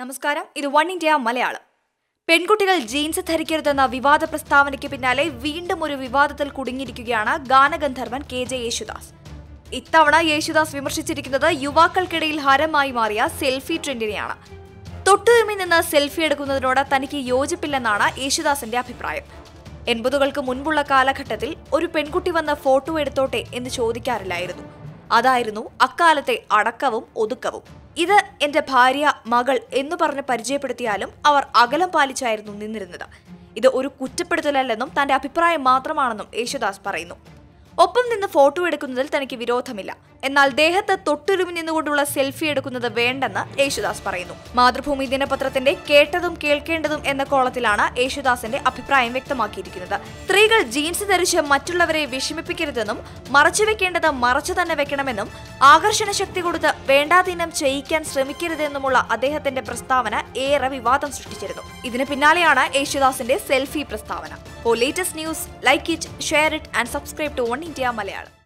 നമസ്കാരം. ഇത് one India Malayalam. പെൺകുട്ടികൾ ജീൻസ് ധരിക്കരുതെന്ന വിവാദ പ്രസ്താവനയ്ക്ക് പിന്നാലെ വീണ്ടും ഒരു വിവാദത്തിൽ കുടുങ്ങിയിരിക്കുകയാണ് ഗാനഗന്ധർവൻ കെ ജെ യേശുദാസ്. ഇത്തവണ യേശുദാസ് വിമർശിച്ചിരിക്കുന്നത് യുവാക്കൾക്കിടയിൽ ഹരമായി മാറിയ സെൽഫി ട്രെൻഡിനെയാണ്. തൊട്ടുരുമി നിന്ന് സെൽഫി എടുക്കുന്നതിനോട് തനിക്ക് യോജിപ്പില്ലെന്നാണ് യേശുദാസിന്റെ അഭിപ്രായം. എൺപതുകൾക്ക് മുൻപുള്ള കാലഘട്ടത്തിൽ ഒരു പെൺകുട്ടി വന്ന ഫോട്ടോ എടുത്തോട്ടെ എന്ന് ചോദിക്കാറില്ലായിരുന്നു. അതായിരുന്നു അക്കാലത്തെ അടക്കവും ഒതുക്കവും. ഇത് എന്റെ ഭാര്യ മകൾ എന്ന് പറഞ്ഞ് പരിചയപ്പെടുത്തിയാലും അവർ അകലം പാലിച്ചായിരുന്നു നിന്നിരുന്നത്. ഇത് ഒരു കുറ്റപ്പെടുത്തലല്ലെന്നും തന്റെ അഭിപ്രായം മാത്രമാണെന്നും യേശുദാസ് പറയുന്നു. ഒപ്പം നിന്ന് ഫോട്ടോ എടുക്കുന്നതിൽ തനിക്ക് വിരോധമില്ല. എന്നാൽ ദേഹത്ത് തൊട്ടുരുമി നിന്നുകൊണ്ടുള്ള സെൽഫി എടുക്കുന്നത് വേണ്ടെന്ന് യേശുദാസ് പറയുന്നു. മാതൃഭൂമി ദിനപത്രത്തിന്റെ കേട്ടതും കേൾക്കേണ്ടതും എന്ന കോളത്തിലാണ് യേശുദാസിന്റെ അഭിപ്രായം വ്യക്തമാക്കിയിരിക്കുന്നത്. സ്ത്രീകൾ ജീൻസ് ധരിച്ച് മറ്റുള്ളവരെ വിഷമിപ്പിക്കരുതെന്നും മറച്ചു വെക്കേണ്ടത് മറച്ചു തന്നെ വെക്കണമെന്നും ആകർഷണ ശക്തി കൊടുത്ത് വേണ്ടാതീനം ചെയ്യിക്കാൻ ശ്രമിക്കരുതെന്നുമുള്ള അദ്ദേഹത്തിന്റെ പ്രസ്താവന ഏറെ വിവാദം സൃഷ്ടിച്ചിരുന്നു. ഇതിന് പിന്നാലെയാണ് യേശുദാസിന്റെ സെൽഫി പ്രസ്താവന. For latest news like it share it and subscribe to one India Malayalam